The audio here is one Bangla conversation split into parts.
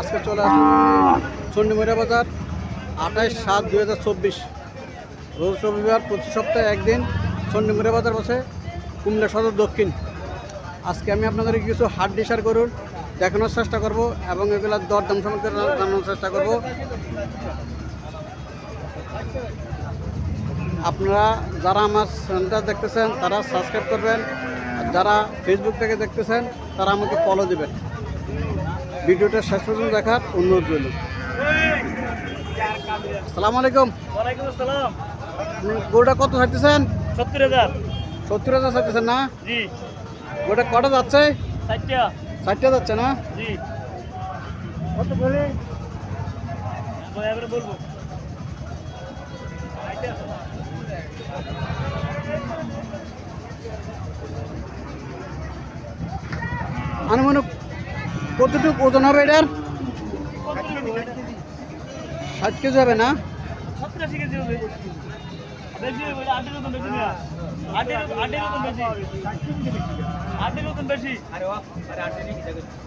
আজকে চলে আসছি চন্ডিমুড়া বাজার, আঠাইশ সাত দুই হাজার চব্বিশ। রোজ রবিবার প্রতি সপ্তাহে একদিন চন্ডিমুড়া বাজার বসে কুমিল্লা সদর দক্ষিণ। আজকে আমি আপনাদের কিছু হার্ড ডিসার করুন দেখানোর চেষ্টা করব এবং এগুলোর দরদাম সম্পর্কে জানানোর চেষ্টা করব। আপনারা যারা আমার চ্যানেলটা দেখতেছেন, তারা সাবস্ক্রাইব করবেন। আর যারা ফেসবুক থেকে দেখতেছেন, তারা আমাকে ফলো দিবেন। ভিডিওটা শেষ পর্যন্ত দেখার অনুরোধ রইল। আসসালামু আলাইকুম। ওয়ালাইকুম আসসালাম। গরুটা কত চাইতেছেন সত্তর হাজার। সত্তর হাজার চাইতেছেন না? জি। গরুটা কটা যাচ্ছে? ষাটটা। ষাটটা যাচ্ছে না? জি। কত বলে? এবারে বলব। আনুমানিক কতটুকু ওজন হবে এটার? ষাট কেজি হবে না?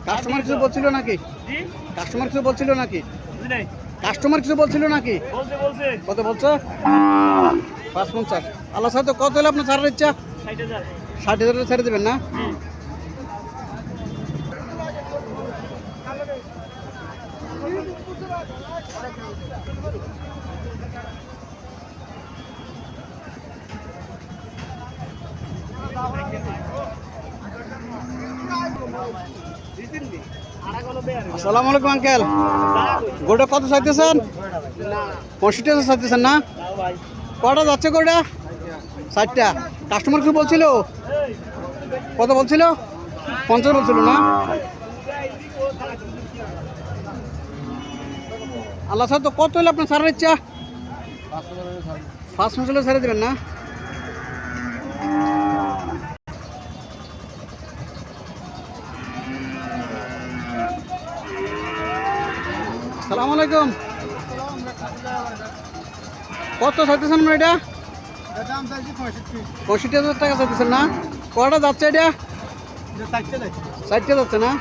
কাস্টমার কিছু বলছিল নাকি? জি? কাস্টমার কিছু বলছিল নাকি? বুঝি কাস্টমার কিছু বলছিল নাকি? কত বলছো? পাঁচ পঞ্চাশ। আল্লাহ সাহেব কত হলে আপনার ছাড়ার ইচ্ছা? ষাট হাজার। ষাট হাজার ছেড়ে দেবেন না? আসসালামু আলাইকুম, আঙ্কেল। গোটা কত চাইতেছেন? পঁয়ষট্টি হাজার চাইতেছেন না? কটা যাচ্ছে গোটা ষাটটা কাস্টমার কিছু বলছিল? কত বলছিল? পঞ্চাশ বলছিল না? আল্লাহ সাহেব তো কত হলে আপনার ছাড়ার ইচ্ছা? পাঁচ মাস হলে দেবেন না? সালাম আলাইকুম। কত চাইতেছেন আপনার এটা? পঁয়ষট্টি হাজার টাকা চাইতেছেন না? কটা যাচ্ছে এটা? ষাটটা যাচ্ছে না?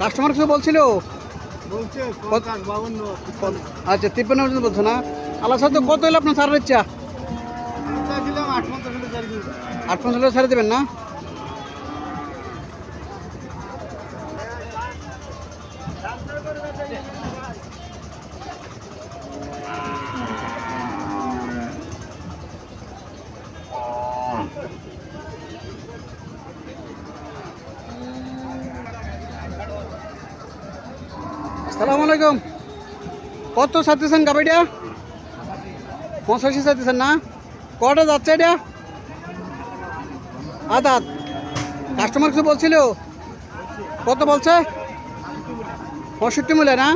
কাস্টমার কিছু বলছিল? আচ্ছা তিপ্পান্ন পর্যন্ত বলছো না? আল্লাহ সাহেব কত হলে আপনার ছাড়ার ইচ্ছা আট পঞ্চাশ ছেড়ে দেবেন না? আসসালামু আলাইকুম। কত চাইতেছেন গাড়িটা পঁচাশি চাইতেছেন না? কটা যাচ্ছে এটা আদাত কাস্টমার কিছু বলছিল? কত বলছে? পঁয়ষট্টি মূল্যে না?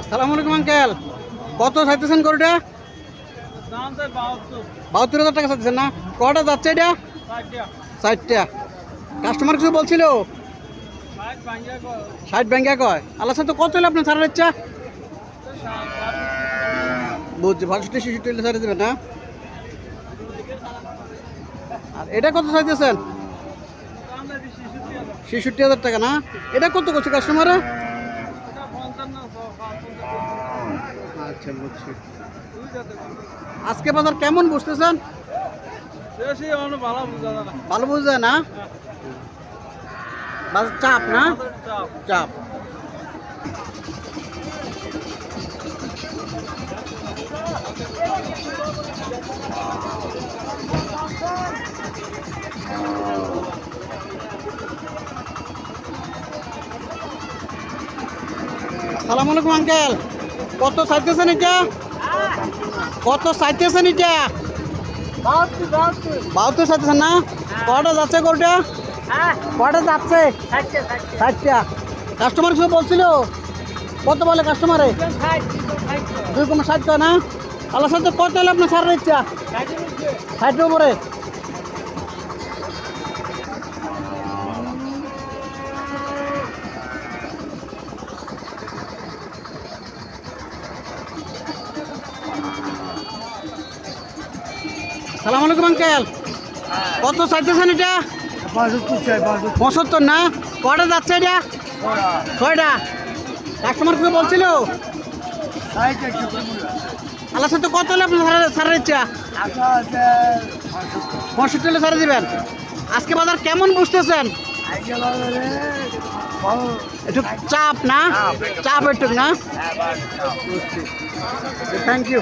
আসসালামু আলাইকুম আঙ্কেল। কত চাইতেছেন গরুটা? বাহাত্তর। হাজার টাকা চাইতেছেন না? কটা যাচ্ছে এটা? ষাটটা। কাস্টমার কিছু বলছিল? ষাট ব্যাংকে কয়? আল্লাহ তো কত হলে আপনার ছাড়ার ইচ্ছা? বুঝছি বাষট্টি শিশুটি হলে ছাড়ে দেবেন না? আর এটা কত চাইতেছেন ছেষট্টি হাজার টাকা না? এটা কত করছে কাস্টমারে আচ্ছা বুঝছি। আজকে বাজার কেমন বুঝতেছেন? বেশি ভালো বোঝা না? বাজার চাপ না? চাপ। সালাম আলাইকুম আঙ্কেল। কত চাইতেছেন এটা? কত চাইতেছেন এটা? বাহাত্তর চাইতেছেন না? কটা যাচ্ছে কোটা কটা যাচ্ছে? ষাটটা ষাটটা। ষাটটা। কাস্টমার কিছু বলছিল? কত বলে কাস্টমারে দুই কমা ষাট না? আল্লাহ সাথে কত হলে আপনার ছাড়ার ইচ্ছা? ষাটের উপরে। সালাম আলাইকুম আঙ্কেল কত চাইতেছেন এটা? পঁচাত্তর না? কটা যাচ্ছে এটা? ছয়টা কাস্টমার কে বলছিল। আল্লাহ সাথে কত হলে আপনি ছাড়ার ইচ্ছা পঁয়ষট্টি হলে ছাড়ে দিবেন। আজকে বাজার কেমন বুঝতেছেন? একটু চাপ না? চাপ। একটু না? Thank you